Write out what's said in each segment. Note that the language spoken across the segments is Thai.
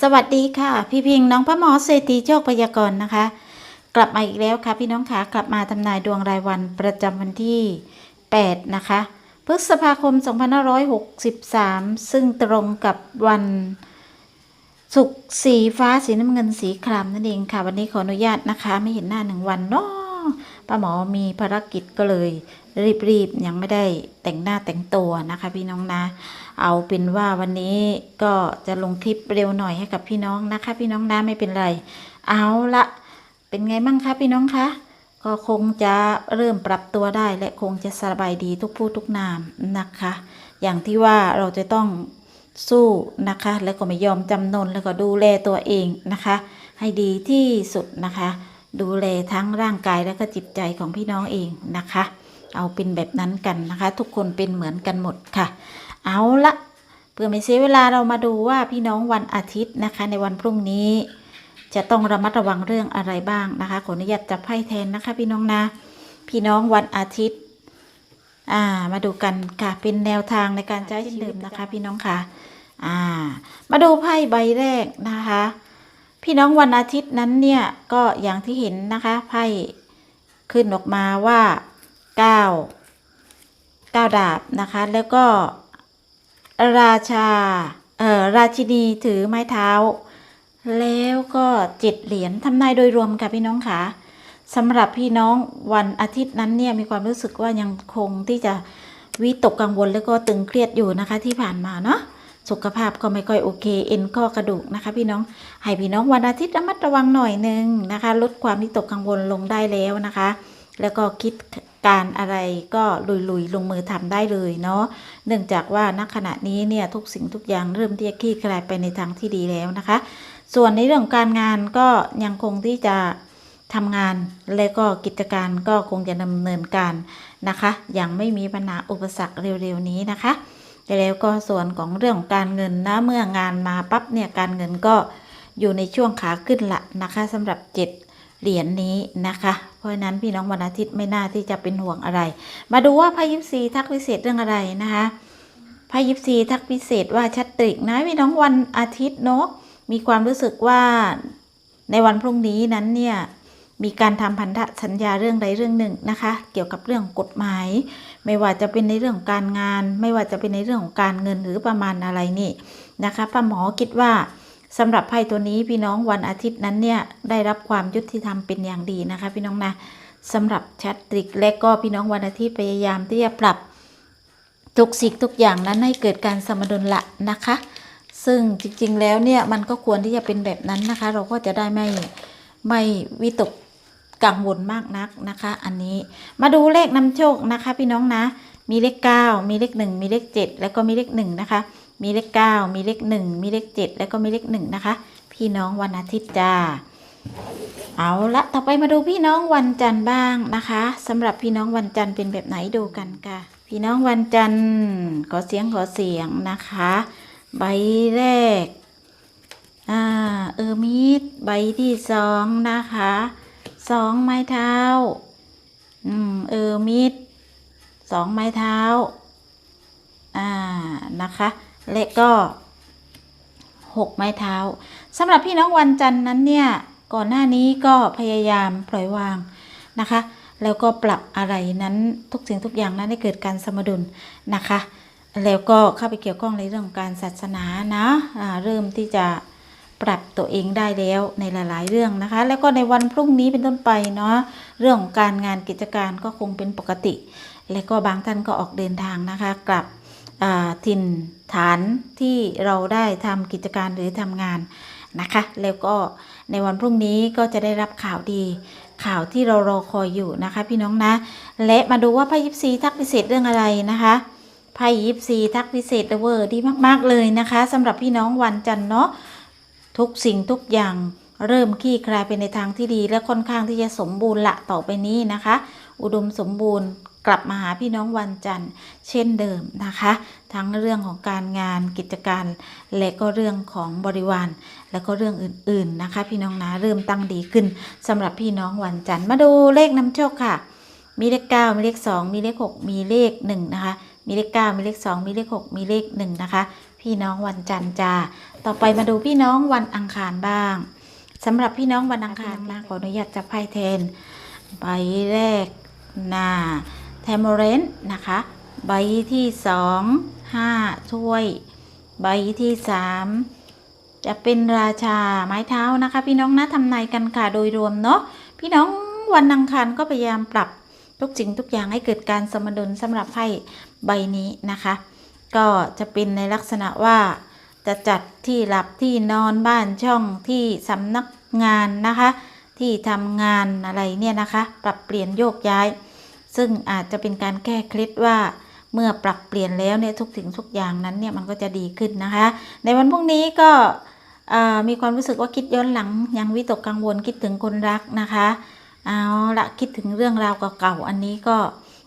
สวัสดีค่ะ พี่พิงน้องพระหมอเศรษฐีโชคพยากรณ์นะคะ กลับมาอีกแล้วค่ะ พี่น้องคะกลับมาทำนายดวงรายวันประจำวันที่ 8 นะคะพฤษภาคม 2563 ซึ่งตรงกับวันศุกร์สีฟ้าสีน้ำเงินสีครามนั่นเองค่ะ วันนี้ขออนุญาตนะคะ ไม่เห็นหน้าหนึ่งวันเนาะป้าหมอมีภารกิจก็เลยรีบๆยังไม่ได้แต่งหน้าแต่งตัวนะคะ พี่น้องนะ เอาเป็นว่าวันนี้ก็จะลงคลิปเร็วหน่อยให้กับพี่น้องนะคะ พี่น้องนะไม่เป็นไร เอาละเป็นไงบ้างคะพี่น้องคะก็คงจะเริ่มปรับตัวได้และคงจะสบายดีทุกผู้ทุกนามนะคะ อย่างที่ว่าเราจะต้องสู้นะคะ แล้วก็ไม่ยอมจำนนแล้วก็ดูแลตัวเองนะคะ ให้ดีที่สุดนะคะ ดูแลทั้งร่างกายและก็จิตใจของพี่น้องเองนะคะ เอาเป็นแบบนั้นกันนะคะ ทุกคนเป็นเหมือนกันหมดค่ะ เอาละเพื่อไม่เสียเวลาเรามาดูว่าพี่น้องวันอาทิตย์นะคะ ในวันพรุ่งนี้ จะต้องระมัดระวังเรื่องอะไรบ้างนะคะขออนุญาตจับไพ่แทนนะคะ พี่น้องนะ พี่น้องวันอาทิตย์อ่ามาดูกันค่ะเป็นแนวทางในการใช้ชีวิตนะคะ พี่น้องค่ะอ่า มาดูไพ่ใบแรกนะคะ พี่น้องวันอาทิตย์นั้นเนี่ยก็อย่างที่เห็นนะคะไพ่ขึ้นออกมาว่าเก้าเก้าดาบนะคะ แล้วก็ ราชาเอ่อราชินีถือไม้เท้า แล้วก็เจ็ดเหรียญทำนายโดยรวมค่ะพี่น้องค่ะสำหรับพี่น้องวันอาทิตย์นั้นเนี่ยมีความรู้สึกว่ายังคงที่จะวิตกกังวลแล้วก็ตึงเครียดอยู่นะคะที่ผ่านมาเนาะสุขภาพก็ไม่ค่อยโอเค เอ็นข้อกระดูกนะคะ พี่น้องให้พี่น้องวันอาทิตย์ระมัดระวังหน่อยหนึงนะคะ ลดความวิตกกังวลลงได้แล้วนะคะ แล้วก็คิด การอะไรก็ลุยๆลงมือทำได้เลยเนาะเนื่องจากว่าณขณะนี้เนี่ยทุกสิ่งทุกอย่างเริ่มที่จะคลี่คลายไปในทางที่ดีแล้วนะคะ ส่วนในเรื่องการงานก็ยังคงที่จะทำงานและก็กิจการก็คงจะดำเนินการนะคะยังไม่มีปัญหาอุปสรรคเร็วๆนี้นะคะแต่แล้วก็ส่วนของเรื่องของการเงินนะเมื่องานมาปั๊บเนี่ยการเงินก็อยู่ในช่วงขาขึ้นละนะคะสำหรับเจ็ด เหรียญนนี้นะคะ เพราะนั้นพี่น้องวันอาทิตย์ไม่น่าที่จะเป็นห่วงอะไร มาดูว่าพายิปซีทักพิเศษเรื่องอะไรนะคะพายิปซีทักพิเศษว่าชัดตริกนะพี่น้องวันอาทิตย์เนาะมีความรู้สึกว่าในวันพรุ่งนี้นั้นเนี่ยมีการทำพันธสัญญาเรื่องใดเรื่องหนึ่งนะคะ เกี่ยวกับเรื่องกฎหมาย ไม่ว่าจะเป็นในเรื่องของการงาน ไม่ว่าจะเป็นในเรื่องของการเงินหรือประมาณอะไรนี่นะคะป้าหมอคิดว่า สำหรับไพ่ตัวนี้พี่น้องวันอาทิตย์นั้นเนี่ยได้รับความยุติธรรมเป็นอย่างดีนะคะ พี่น้องนะสำหรับชัดตริกและก็พี่น้องวันอาทิตย์พยายามที่จะปรับทุกสิ่งทุกอย่างนั้นให้เกิดการสมดุลละนะคะ ซึ่งจริงๆแล้วเนี่ยมันก็ควรที่จะเป็นแบบนั้นนะคะ เราก็จะได้ไม่ไม่วิตกกังวลมากนักนะคะ อันนี้มาดูเลขนำโชคนะคะ พี่น้องนะ มีเลข 9 มีเลข 1 มีเลข 7 แล้วก็มีเลข1นะคะ มีเลข 9 มีเลข 1 มีเลข 7 แล้วก็มีเลข 1 นะคะ พี่น้องวันอาทิตย์จ้า เอาละต่อไปมาดูพี่น้องวันจันทร์บ้างนะคะสำหรับพี่น้องวันจันทร์เป็นแบบไหนดูกันค่ะ พี่น้องวันจันทร์ขอเสียงขอเสียงนะคะ ใบแรกอ่าเออมีดใบที่สองนะคะสองไม้เท้าอืมเออมีดสองไม้เท้าอ่านะคะ และก็หกไม้เท้าสำหรับพี่น้องวันจันทร์นั้นเนี่ยก่อนหน้านี้ก็พยายามปล่อยวางนะคะ แล้วก็ปรับอะไรนั้นทุกสิ่งทุกอย่างนั้นให้เกิดการสมดุลนะคะ แล้วก็เข้าไปเกี่ยวข้องในเรื่องของการศาสนานะอ่าเริ่มที่จะปรับตัวเองได้แล้วในหลาย ๆ เรื่องนะคะ แล้วก็ในวันพรุ่งนี้เป็นต้นไปเนาะเรื่องของการงานกิจการก็คงเป็นปกติ และก็บางท่านก็ออกเดินทางนะคะกลับ ถิ่นฐานที่เราได้ทำกิจการหรือทำงานนะคะ แล้วก็ในวันพรุ่งนี้ก็จะได้รับข่าวดี ข่าวที่เรารอคอยอยู่นะคะ พี่น้องนะ และมาดูว่าไพ่ยิปซีทักพิเศษเรื่องอะไรนะคะไพ่ยิปซีทักพิเศษเวอร์ดีมาก ๆ เลยนะคะสำหรับพี่น้องวันจันทร์เนาะทุกสิ่งทุกอย่างเริ่มคลี่คลายไปในทางที่ดีและค่อนข้างที่จะสมบูรณ์ละต่อไปนี้นะคะ อุดมสมบูรณ์ กลับมาหาพี่น้องวันจันทร์ เช่นเดิมนะคะ ทั้งเรื่องของการงานกิจการ และก็เรื่องของบริวาร แล้วก็เรื่องอื่นๆนะคะ พี่น้องนะเริ่มตั้งดีขึ้นสำหรับพี่น้องวันจันทร์มาดูเลขนำโชคค่ะ มีเลข9มีเลข2มีเลข6มีเลข1นะคะ มีเลข9มีเลข2มีเลข6มีเลข1นะคะ พี่น้องวันจันทร์จ้าต่อไปมาดูพี่น้องวันอังคารบ้างสำหรับพี่น้องวันอังคารนะขออนุญาตจับไพ่แทนใบแรกนา เทมเรนนะคะ ใบที่สองห้าถ้วย ใบที่สามจะเป็นราชาไม้เท้านะคะ พี่น้องนะทำนายกันค่ะโดยรวมเนาะพี่น้องวันอังคารก็พยายามปรับทุกสิ่งทุกอย่างให้เกิดการสมดุลสำหรับไพ่ใบนี้นะคะ ก็จะเป็นในลักษณะว่าจะจัดที่หลับที่นอนบ้านช่องที่สำนักงานนะคะ ที่ทำงานอะไรเนี่ยนะคะ ปรับเปลี่ยนโยกย้าย ซึ่งอาจจะเป็นการแก้เคล็ดว่าเมื่อปรับเปลี่ยนแล้วเนี่ยทุกสิ่งทุกอย่างนั้นเนี่ยมันก็จะดีขึ้นนะคะ ในวันพรุ่งนี้ก็มีความรู้สึกว่าคิดย้อนหลัง ยังวิตกกังวลคิดถึงคนรักนะคะเอาละคิดถึงเรื่องราวเก่าๆอันนี้ก็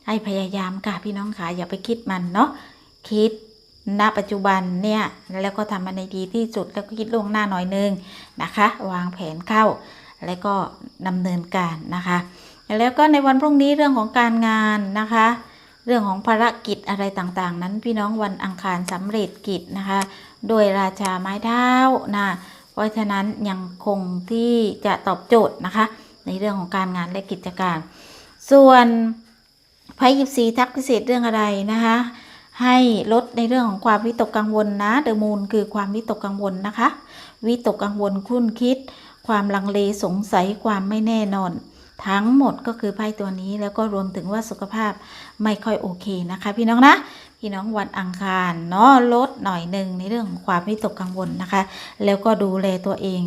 ให้พยายามค่ะพี่น้องค่ะอย่าไปคิดมันเนาะคิดณปัจจุบันเนี่ยแล้วก็ทำมันในดีที่สุดแล้วก็คิดล่วงหน้าหน่อยนึงนะคะ วางแผนเข้าแล้วก็ดำเนินการนะคะ แล้วก็ในวันพรุ่งนี้เรื่องของการงานนะคะ เรื่องของภารกิจอะไรต่างๆ นั้นพี่น้องวันอังคารสำเร็จกิจนะคะ โดยราชาไม้เท้านะเพราะฉะนั้นยังคงที่จะตอบโจทย์นะคะ ในเรื่องของการงานและกิจการ ส่วนไพ่ยิบสีทักพิเศษเรื่องอะไรนะคะ ให้ลดในเรื่องของความวิตกกังวลนะเดอะมูนคือความวิตกกังวลนะคะ วิตกกังวลคุ้นคิด ความลังเลสงสัยความไม่แน่นอน ทั้งหมดก็คือไพ่ตัวนี้แล้วก็รวมถึงว่าสุขภาพไม่ค่อยโอเคนะคะ พี่น้องนะ พี่น้องวันอังคารเนาะลดหน่อยหนึ่งในเรื่องของความวิตกกังวลนะคะ แล้วก็ดูแลตัวเอง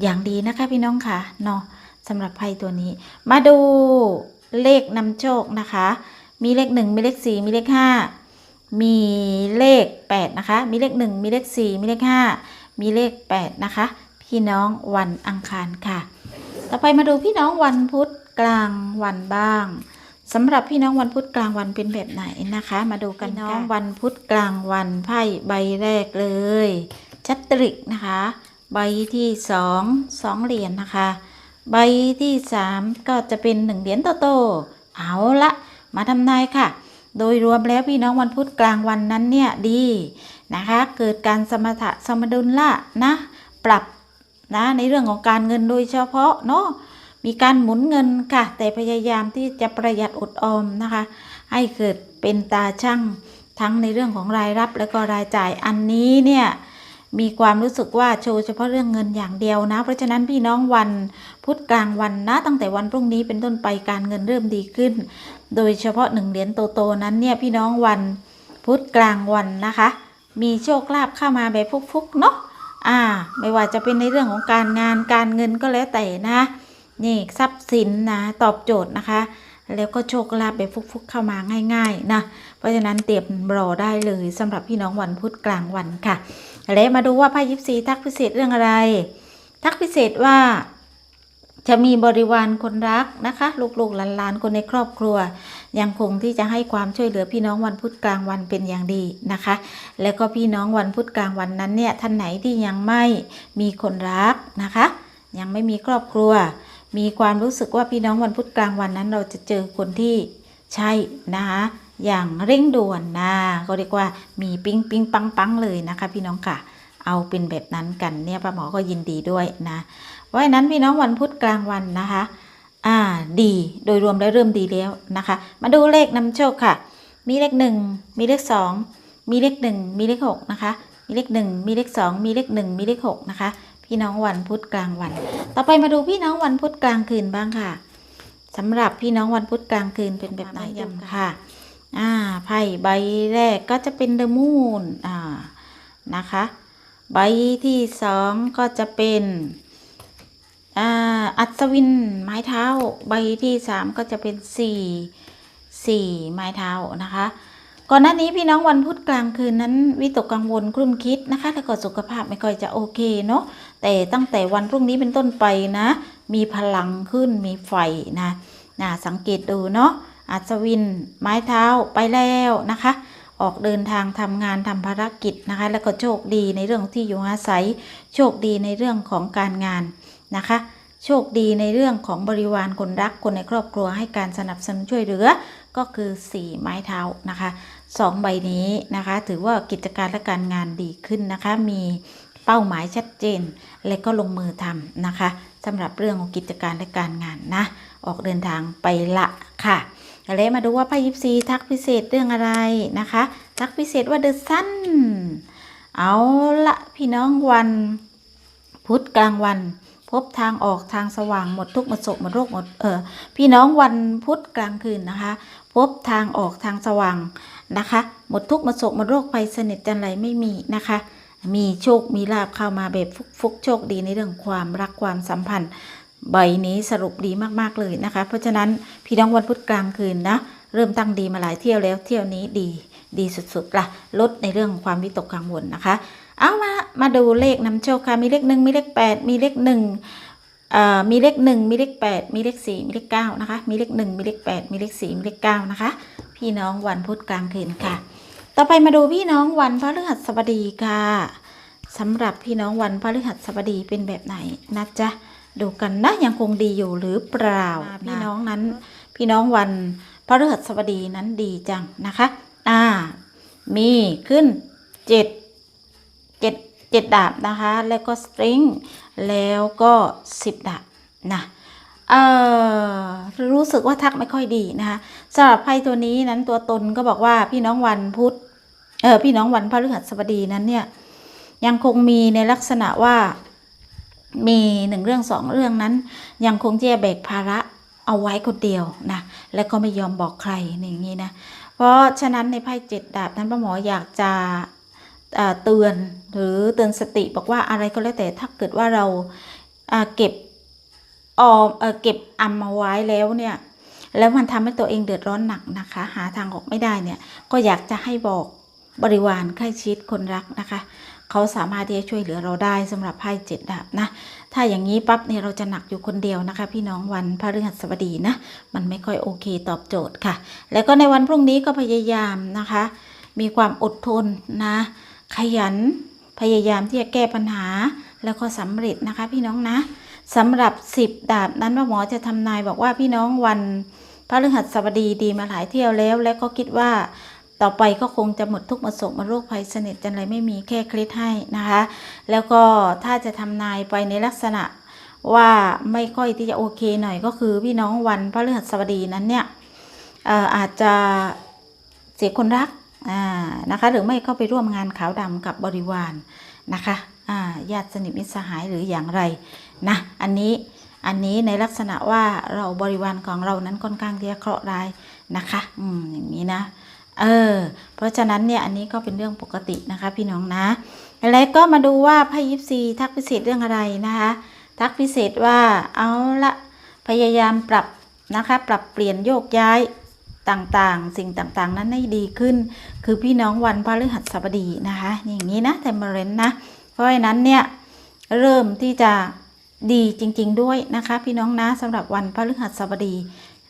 อย่างดีนะคะพี่น้องค่ะเนาะสำหรับไพ่ตัวนี้ มาดูเลขนำโชคนะคะ มีเลขหนึ่งมีเลขสี่มีเลขห้ามีเลขแปดนะคะ มีเลขหนึ่งมีเลขสี่มีเลขห้ามีเลขแปดนะคะ พี่น้องวันอังคารค่ะ ต่อไปมาดูพี่น้องวันพุธกลางวันบ้างสำหรับพี่น้องวันพุธกลางวันเป็นแบบไหนนะคะ มาดูกันน้องวันพุธกลางวันไพ่ใบแรกเลยชัตตริกนะคะ ใบที่สองสองเหรียญนะคะ ใบที่สามก็จะเป็นหนึ่งเหรียญโตๆเอาละมาทำนายค่ะ โดยรวมแล้วพี่น้องวันพุธกลางวันนั้นเนี่ยดีนะคะ เกิดการสมถะสมดุลละนะ ปรับ นะในเรื่องของการเงินโดยเฉพาะเนาะมีการหมุนเงินค่ะ แต่พยายามที่จะประหยัดอดออมนะคะ ให้เกิดเป็นตาช่างทั้งในเรื่องของรายรับและก็รายจ่ายอันนี้เนี่ยมีความรู้สึกว่าโชว์เฉพาะเรื่องเงินอย่างเดียวนะ เพราะฉะนั้นพี่น้องวันพุธกลางวันนะตั้งแต่วันพรุ่งนี้เป็นต้นไปการเงินเริ่มดีขึ้น โดยเฉพาะหนึ่งเหรียญโตๆนั้นเนี่ยพี่น้องวันพุธกลางวันนะคะ มีโชคลาภเข้ามาแบบฟุกๆเนาะ อ่า ไม่ว่าจะเป็นในเรื่องของการงานการเงินก็แล้วแต่นะ นี่ทรัพย์สินนะตอบโจทย์นะคะ แล้วก็โชคลาภแบบฟุกๆเข้ามาง่าย ๆ นะ เพราะฉะนั้นเตรียมรอได้เลยสำหรับพี่น้องวันพุธกลางวันค่ะ และมาดูว่าไพ่ยิปซีทักพิเศษเรื่องอะไร ทักพิเศษว่าจะมีบริวารคนรักนะคะ ลูกๆหลานๆคนในครอบครัว ยังคงที่จะให้ความช่วยเหลือพี่น้องวันพุธกลางวันเป็นอย่างดีนะคะ แล้วก็พี่น้องวันพุธกลางวันนั้นเนี่ยท่านไหนที่ยังไม่มีคนรักนะคะ ยังไม่มีครอบครัว มีความรู้สึกว่าพี่น้องวันพุธกลางวันนั้น เราจะเจอคนที่ใช่นะคะอย่างเร่งด่วนนะก็เรียกว่ามีปิ๊งปิ๊งปังปังเลยนะคะ พี่น้องค่ะ เอาเป็นแบบนั้นกันเนี่ยป้าหมอก็ยินดีด้วยนะ เพราะฉะนั้นพี่น้องวันพุธกลางวันนะคะ อ่าดีโดยรวมแล้วเริ่มดีแล้วนะคะ มาดูเลขนำโชคค่ะ มีเลขหนึ่งมีเลขสองมีเลขหนึ่งมีเลขหกนะคะ มีเลขหนึ่งมีเลขสองมีเลขหนึ่งมีเลขหกนะคะ พี่น้องวันพุธกลางวัน ต่อไปมาดูพี่น้องวันพุธกลางคืนบ้างค่ะสำหรับพี่น้องวันพุธกลางคืนเป็นแบบไหนยำค่ะ อ่าไพ่ใบแรกก็จะเป็นเดอะมูนอ่านะคะ ใบที่สองก็จะเป็น อัศวินไม้เท้าใบที่สามก็จะเป็นสี่สี่ไม้เท้านะคะ ก่อนหน้านี้พี่น้องวันพุธกลางคืนนั้น วิตกกังวลครุ่นคิดนะคะแล้วก็สุขภาพไม่ค่อยจะโอเคเนาะแต่ตั้งแต่วันพรุ่งนี้เป็นต้นไปนะ มีพลังขึ้นมีไฟนะนะสังเกตดูเนาะอัศวินไม้เท้าไปแล้วนะคะ ออกเดินทางทำงานทำภารกิจนะคะ แล้วก็โชคดีในเรื่องที่อยู่อาศัย โชคดีในเรื่องของการงาน นะคะ โชคดีในเรื่องของบริวารคนรักคนในครอบครัวให้การสนับสนุนช่วยเหลือก็คือ 4 ไม้เท้านะคะสองใบนี้นะคะ ถือว่ากิจการและการงานดีขึ้นนะคะ มีเป้าหมายชัดเจน และก็ลงมือทำนะคะสำหรับเรื่องของกิจการและการงานนะ ออกเดินทางไปละค่ะแล้วมาดูว่าไพ่ยิปซีทักพิเศษเรื่องอะไรนะคะ ทักพิเศษว่าเดอะซันเอาละพี่น้องวัน พุธกลางวัน บทางออกทางสว่างหมดทุกหมดโศกหมดโรคหมดเออพี่น้องวันพุธกลางคืนนะคะ พบทางออกทางสว่างนะคะ หมดทุกหมดโศกหมดโรคภัยสนิทจันไรไม่มีนะคะ มีโชคมีลาบเข้ามาแบบฟุกๆโชคดีในเรื่องความรักความสัมพันธ์ใบนี้สรุปดีมากๆเลยนะคะ เพราะฉะนั้นพี่น้องวันพุธกลางคืนนะเริ่มตั้งดีมาหลายเที่ยวแล้วเที่ยวนี้ดีดีสุดๆละลดในเรื่องของความวิตกกังวลนะคะ เอามามาดูเลขนำโชคค่ะมีเลขหนึ่งมีเลขแปดมีเลขหนึ่งเอ่อมีเลขหนึ่งมีเลขแปดมีเลขสี่มีเลขเก้านะคะ มีเลขหนึ่งมีเลขแปดมีเลขสี่มีเลขเก้านะคะ พี่น้องวันพุธกลางคืนค่ะ ต่อไปมาดูพี่น้องวันพฤหัสบดีค่ะสำหรับพี่น้องวันพฤหัสบดีเป็นแบบไหนนะจ๊ะดูกันนะยังคงดีอยู่หรือเปล่าพี่น้องนั้น พี่น้องวันพฤหัสบดีนั้นดีจังนะคะ อ่า มีขึ้นเจ็ด 7 ดาบนะคะ แล้วก็สตริงแล้วก็ 10 ดาบนะเออรู้สึกว่าทักไม่ค่อยดีนะคะสำหรับไพ่ตัวนี้นั้นตัวตนก็บอกว่าพี่น้องวันพุธเออพี่น้องวันพฤหัสบดีนั้นเนี่ยยังคงมีในลักษณะว่ามีหนึ่งเรื่องสองเรื่องนั้น ยังคงเจียแบกภาระเอาไว้คนเดียวนะและก็ไม่ยอมบอกใครอย่างนี้นะเพราะฉะนั้นในไพ่เจ็ดดาบนั้นป้าหมออยากจะ เตือนหรือเตือนสติบอกว่าอะไรก็แล้วแต่ถ้าเกิดว่าเราเก็บออมเออเก็บอำมาไว้แล้วเนี่ยแล้วมันทำให้ตัวเองเดือดร้อนหนักนะคะ หาทางออกไม่ได้เนี่ยก็อยากจะให้บอกบริวารใกล้ชิดคนรักนะคะเขาสามารถที่จะช่วยเหลือเราได้สำหรับไพ่เจ็ดดาบนะถ้าอย่างนี้ปั๊บเนี่ยเราจะหนักอยู่คนเดียวนะคะ พี่น้องวันพฤหัสบดีนะมันไม่ค่อยโอเคตอบโจทย์ค่ะ แล้วก็ในวันพรุ่งนี้ก็พยายามนะคะ มีความอดทนนะ ขยันพยายามที่จะแก้ปัญหาแล้วก็สำเร็จนะคะพี่น้องนะสำหรับสิบดาบนั้นว่าหมอจะทำนายบอกว่าพี่น้องวันพระฤหัสบดีดีมาหลายเที่ยวแล้ว แล้วก็คิดว่าต่อไปก็คงจะหมดทุกข์มดโศกมดโรคภัยสนิทจันไรไม่มีแค่เคล็ดให้นะคะ แล้วก็ถ้าจะทำนายไปในลักษณะว่าไม่ค่อยที่จะโอเคหน่อยก็คือพี่น้องวันพระฤหัสบดีนั้นเนี่ยอออาจจะเสียคนรัก อ่านะคะหรือไม่เข้าไปร่วมงานขาวดำกับบริวารนะคะอ่าญาติสนิทมิตรสหายหรืออย่างไรนะอันนี้อันนี้ในลักษณะว่าเราบริวารของเรานั้นค่อนข้างที่จะเคราะห์ร้ายนะคะอืมอย่างนี้นะเออเพราะฉะนั้นเนี่ยอันนี้ก็เป็นเรื่องปกตินะคะพี่น้องนะแล้วก็มาดูว่าไพ่ยิปซีทักพิเศษเรื่องอะไรนะคะทักพิเศษว่าเอาละพยายามปรับนะคะปรับเปลี่ยนโยกย้าย ต่างๆ สิ่งต่างๆ นั้นให้ดีขึ้น คือพี่น้องวันพฤหัสบดีนะคะ อย่างนี้นะเทมเบรนนะ เพราะฉะนั้นเนี่ยเริ่มที่จะดีจริง ๆ ด้วยนะคะ พี่น้องนะสำหรับวันพฤหัสบดี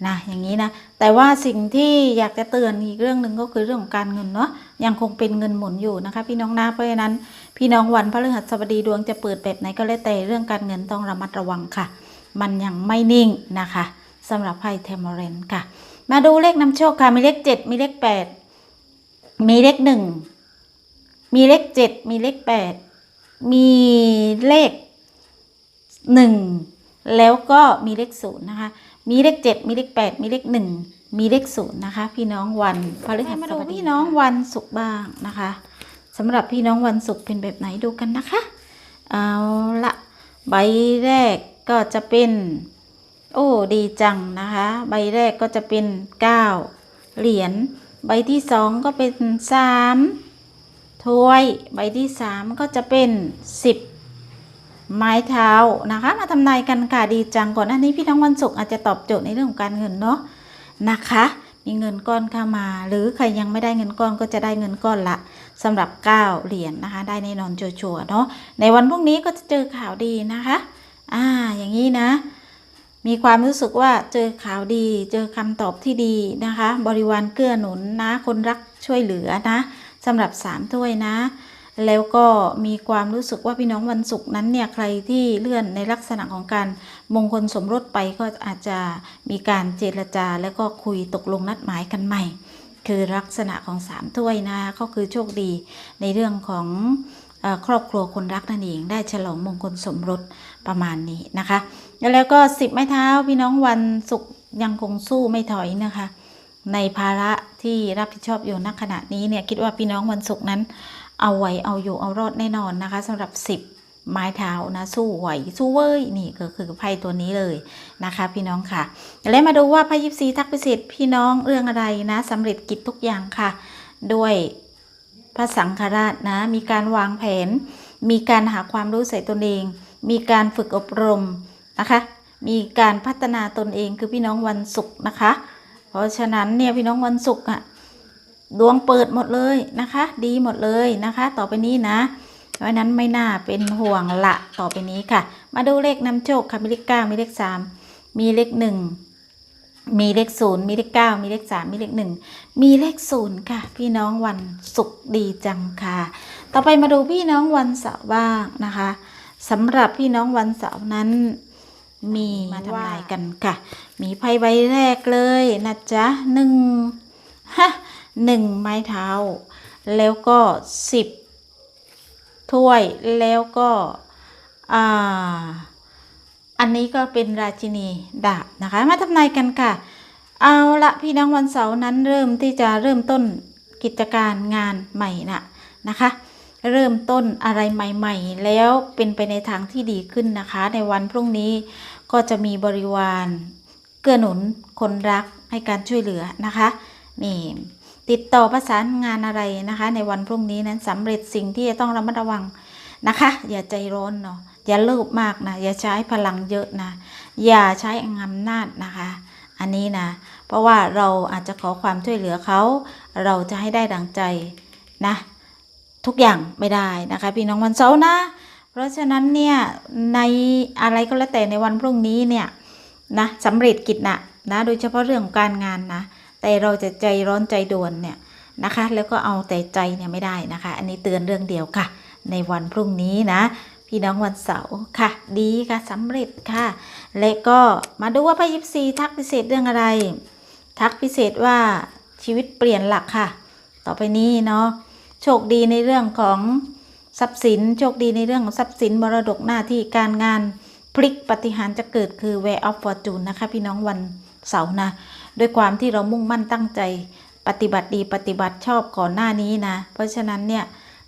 นะอย่างนี้นะ แต่ว่าสิ่งที่อยากจะเตือนอีกเรื่องหนึ่งก็คือเรื่องของการเงินเนาะยังคงเป็นเงินหมุนอยู่นะคะ พี่น้องนะเพราะฉะนั้น พี่น้องวันพฤหัสบดีดวงจะเปิดแบบไหนก็แล้วแต่เรื่องการเงินต้องระมัดระวังค่ะ มันยังไม่นิ่งนะคะสำหรับไพ่เทมเรนค่ะ มาดูเลขนำโชคค่ะ มีเลขเจ็ดมีเลขแปดมีเลขหนึ่งมีเลขเจ็ดมีเลขแปดมีเลขหนึ่งแล้วก็มีเลขศูนย์นะคะ มีเลขเจ็ดมีเลขแปดมีเลขหนึ่งมีเลขศูนย์นะคะ พี่น้องวันพฤหัสบดีพี่น้องวันศุกร์บ้างนะคะสำหรับพี่น้องวันศุกร์เป็นแบบไหนดูกันนะคะ เอาละใบแรกก็จะเป็น โอ้ดีจังนะคะ ใบแรกก็จะเป็นเก้าเหรียญใบที่สองก็เป็นสามถ้วย ใบที่สามก็จะเป็นสิบไม้เท้านะคะ มาทำนายกันค่ะดีจังก่อนหน้านี้พี่น้องวันศุกร์อาจจะตอบโจทย์ในเรื่องของการเงินเนาะนะคะ มีเงินก้อนเข้ามา หรือใครยังไม่ได้เงินก้อนก็จะได้เงินก้อนละสำหรับ 9 เหรียญนนะคะ ได้แน่นอนชัวร์เนาะในวันพรุ่งนี้ก็จะเจอข่าวดีนะคะ อ่าอย่างนี้นะ มีความรู้สึกว่าเจอข่าวดี เจอคำตอบที่ดีนะคะ บริวารเกื้อหนุนนะ คนรักช่วยเหลือนะสำหรับสามถ้วยนะ แล้วก็มีความรู้สึกว่าพี่น้องวันศุกร์นั้นเนี่ยใครที่เลื่อนในลักษณะของการมงคลสมรสไปก็อาจจะมีการเจรจาแล้วก็คุยตกลงนัดหมายกันใหม่ คือลักษณะของสามถ้วยนะก็คือโชคดีในเรื่องของอครอบครัวคนรักนั่นเองได้ฉลองมงคลสมรสประมาณนี้นะคะ แล้วก็สิบไม้เท้าพี่น้องวันศุกร์ยังคงสู้ไม่ถอยนะคะ ในภาระที่รับผิดชอบอยู่ณขณะนี้เนี่ยคิดว่าพี่น้องวันศุกร์นั้น เอาไหวเอาอยู่เอารอดแน่นอนนะคะสำหรับสิบไม้เท้านะสู้ไหวสู้เว้ยนี่ก็คือไพ่ตัวนี้เลยนะคะ พี่น้องค่ะแล้วมาดูว่าไพ่ยิปซีทักพิเศษพี่น้องเรื่องอะไรนะสำเร็จกิจทุกอย่างค่ะ ด้วยพระสังฆราชนะ มีการวางแผน มีการหาความรู้ใส่ตนเอง มีการฝึกอบรม นะคะ มีการพัฒนาตนเองคือพี่น้องวันศุกร์นะคะ เพราะฉะนั้นเนี่ยพี่น้องวันศุกร์อะดวงเปิดหมดเลยนะคะ ดีหมดเลยนะคะ ต่อไปนี้นะเพราะนั้นไม่น่าเป็นห่วงละต่อไปนี้ค่ะ มาดูเลขนำโชคค่ะมีเลขเก้ามีเลขสามมีเลขหนึ่งมีเลขศูนย์มีเลขเก้ามีเลขสามมีเลขหนึ่งมีเลขศูนย์ค่ะ พี่น้องวันศุกร์ดีจังค่ะ ต่อไปมาดูพี่น้องวันเสาร์บ้างนะคะสำหรับพี่น้องวันเสาร์นั้น มีมาทำนายกันค่ะ มีไพ่ใบแรกเลยนะจ๊ะหนึ่งฮะหนึ่งไม้เท้า แล้วก็สิบถ้วยแล้วก็อ่าอันนี้ก็เป็นราชินีดาบนะคะ มาทำนายกันค่ะ เอาละพี่น้องวันเสาร์นั้นเริ่มที่จะเริ่มต้นกิจการงานใหม่นะนะคะ เริ่มต้นอะไรใหม่ ๆ แล้วเป็นไปในทางที่ดีขึ้นนะคะ ในวันพรุ่งนี้ ก็จะมีบริวารเกื้อหนุนคนรักให้การช่วยเหลือนะคะนี่ติดต่อประสานงานอะไรนะคะ ในวันพรุ่งนี้นั้นสำเร็จสิ่งที่จะต้องระมัดระวังนะคะ อย่าใจร้อนเนาะอย่าโลภมากนะ อย่าใช้พลังเยอะนะ อย่าใช้อำนาจนะคะ อันนี้นะ เพราะว่าเราอาจจะขอความช่วยเหลือเขา เราจะให้ได้ดังใจนะ ทุกอย่างไม่ได้นะคะ พี่น้องวันเสาร์นะ เพราะฉะนั้นเนี่ยในอะไรก็แล้วแต่ในวันพรุ่งนี้เนี่ยนะสำเร็จกิจนะนะโดยเฉพาะเรื่องของการงานนะ แต่เราจะใจร้อนใจด่วนเนี่ยนะคะ แล้วก็เอาแต่ใจเนี่ยไม่ได้นะคะ อันนี้เตือนเรื่องเดียวค่ะ ในวันพรุ่งนี้นะ พี่น้องวันเสาร์ค่ะ ดีค่ะสำเร็จค่ะ และก็มาดูว่าพระยิปซีทักพิเศษเรื่องอะไร ทักพิเศษว่าชีวิตเปลี่ยนหลักค่ะ ต่อไปนี้เนาะโชคดีในเรื่องของ ทรัพย์สินโชคดีในเรื่องของทรัพย์สินมรดกหน้าที่การงานพลิกปฏิหารจะเกิดคือ way of fortune นะคะ พี่น้องวันเสาร์นะด้วยความที่เรามุ่งมั่นตั้งใจ ปฏิบัติดีปฏิบัติชอบก่อนหน้านี้นะ เพราะฉะนั้นเนี่ย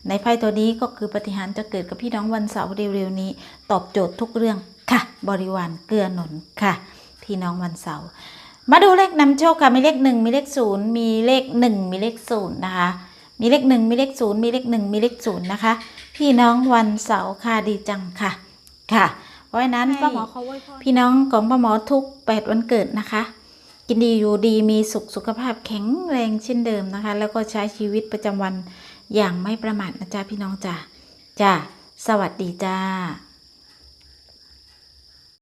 ในไพ่ตัวนี้ก็คือปฏิหารจะเกิดกับพี่น้องวันเสาร์เร็วๆนี้ ตอบโจทย์ทุกเรื่องค่ะ บริวารเกื้อหนุนค่ะ พี่น้องวันเสาร์มาดูเลขนำโชคค่ะมีเลขหนึ่งมีเลขศูนย์มีเลขหนึ่งมีเลขศูนย์นะคะ มีเลขหนึ่งมีเลขศูนย์มีเลขหนึ่งมีเลขศูนย์นะคะ พี่น้องวันเสาร์ค่ะดีจังค่ะ ค่ะ เพราะฉะนั้นป้าหมอเขาไว้พรพี่น้องของป้าหมอทุกแปดวันเกิดนะคะ กินดีอยู่ดีมีสุขสุขภาพแข็งแรงเช่นเดิมนะคะ แล้วก็ใช้ชีวิตประจำวันอย่างไม่ประมาทนะจ๊ะพี่น้องจ้ะจ้ะสวัสดีจ้า